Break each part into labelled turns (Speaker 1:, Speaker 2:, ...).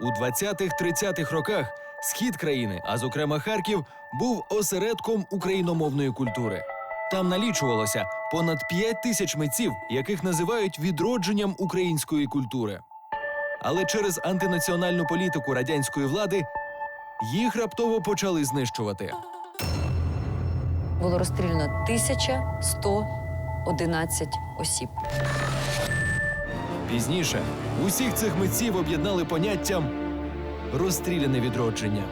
Speaker 1: У 20-30-х роках схід країни, а зокрема Харків, був осередком україномовної культури. Там налічувалося понад 5 тисяч митців, яких називають відродженням української культури. Але через антинаціональну політику радянської влади їх раптово почали знищувати.
Speaker 2: Було розстріляно 1111 осіб.
Speaker 1: Пізніше усіх цих митців об'єднали поняттям розстріляне відродження.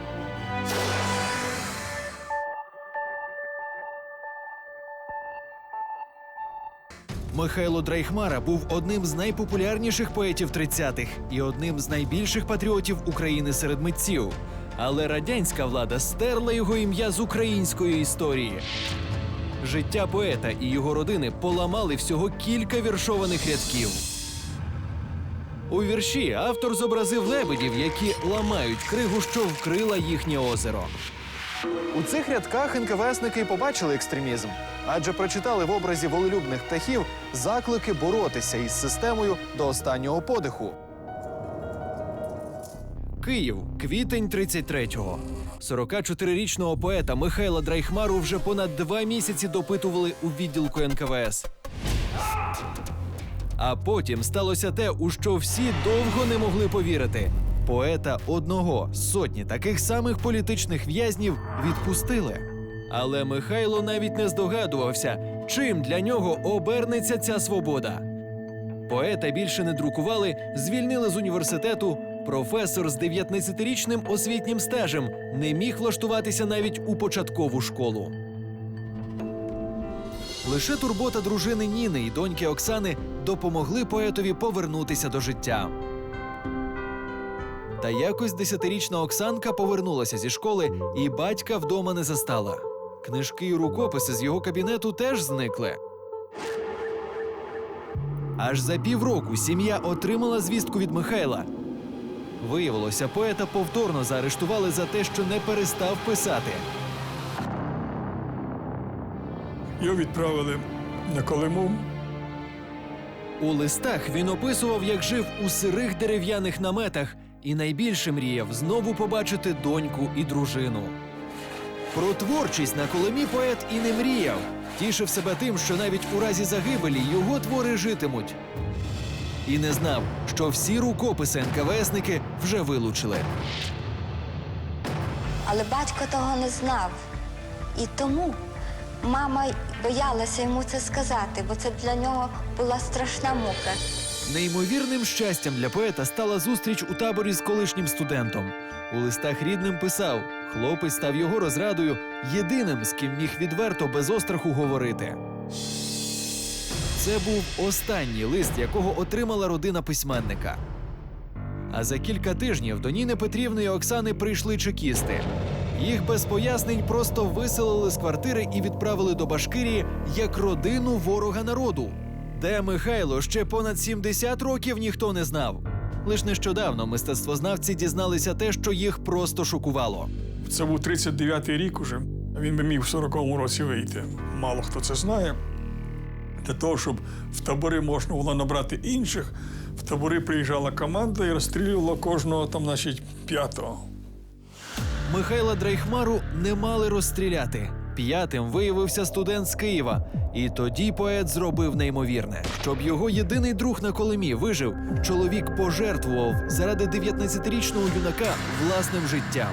Speaker 1: Михайло Драйхмара був одним з найпопулярніших поетів 30-х і одним з найбільших патріотів України серед митців. Але радянська влада стерла його ім'я з української історії. Життя поета і його родини поламали всього кілька віршованих рядків. У вірші автор зобразив лебедів, які ламають кригу, що вкрила їхнє озеро.
Speaker 3: У цих рядках НКВСники побачили екстремізм, адже прочитали в образі волелюбних птахів заклики боротися із системою до останнього подиху.
Speaker 1: Київ, квітень 33-го. 44-річного поета Михайла Драйхмару вже понад два місяці допитували у відділку НКВС. А потім сталося те, у що всі довго не могли повірити. Поета одного з сотні таких самих політичних в'язнів відпустили. Але Михайло навіть не здогадувався, чим для нього обернеться ця свобода. Поета більше не друкували, звільнили з університету. Професор з 19-річним освітнім стажем не міг влаштуватися навіть у початкову школу. Лише турбота дружини Ніни і доньки Оксани допомогли поетові повернутися до життя. Та якось десятирічна Оксанка повернулася зі школи, і батька вдома не застала. Книжки і рукописи з його кабінету теж зникли. Аж за півроку сім'я отримала звістку від Михайла. Виявилося, поета повторно заарештували за те, що не перестав писати.
Speaker 4: Його відправили на Колиму.
Speaker 1: У листах він описував, як жив у сирих дерев'яних наметах, і найбільше мріяв знову побачити доньку і дружину. Про творчість на Колимі поет і не мріяв. Тішив себе тим, що навіть у разі загибелі його твори житимуть. І не знав, що всі рукописи НКВСники вже вилучили.
Speaker 5: Але батько того не знав. І тому мама боялася йому це сказати, бо це для нього була страшна мука.
Speaker 1: Неймовірним щастям для поета стала зустріч у таборі з колишнім студентом. У листах рідним писав: хлопець став його розрадою, єдиним, з ким міг відверто без остраху говорити. Це був останній лист, якого отримала родина письменника. А за кілька тижнів до Ніни Петрівни і Оксани прийшли чекісти. Їх без пояснень просто виселили з квартири і відправили до Башкирії як родину ворога народу. Де Михайло ще понад 70 років ніхто не знав. Лиш нещодавно мистецтвознавці дізналися те, що їх просто шокувало.
Speaker 4: Це був 39-й рік уже. Він би міг в 40-му році вийти. Мало хто це знає. Для того, щоб в табори можна було набрати інших, в табори приїжджала команда і розстрілювала кожного там, значить, п'ятого.
Speaker 1: Михайла Дрейхмару не мали розстріляти. П'ятим виявився студент з Києва. І тоді поет зробив неймовірне. Щоб його єдиний друг на Колимі вижив, чоловік пожертвував заради 19-річного юнака власним життям.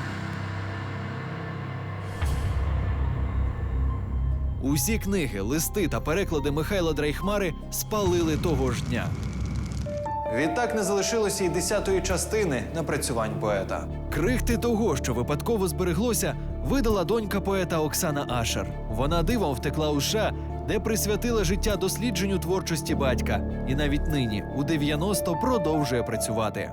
Speaker 1: Усі книги, листи та переклади Михайла Дрейхмари спалили того ж дня.
Speaker 3: Відтак не залишилося й десятої частини напрацювань поета.
Speaker 1: Крихти того, що випадково збереглося, видала донька поета Оксана Ашер. Вона дивом втекла у США, де присвятила життя дослідженню творчості батька, і навіть нині у 90 продовжує працювати.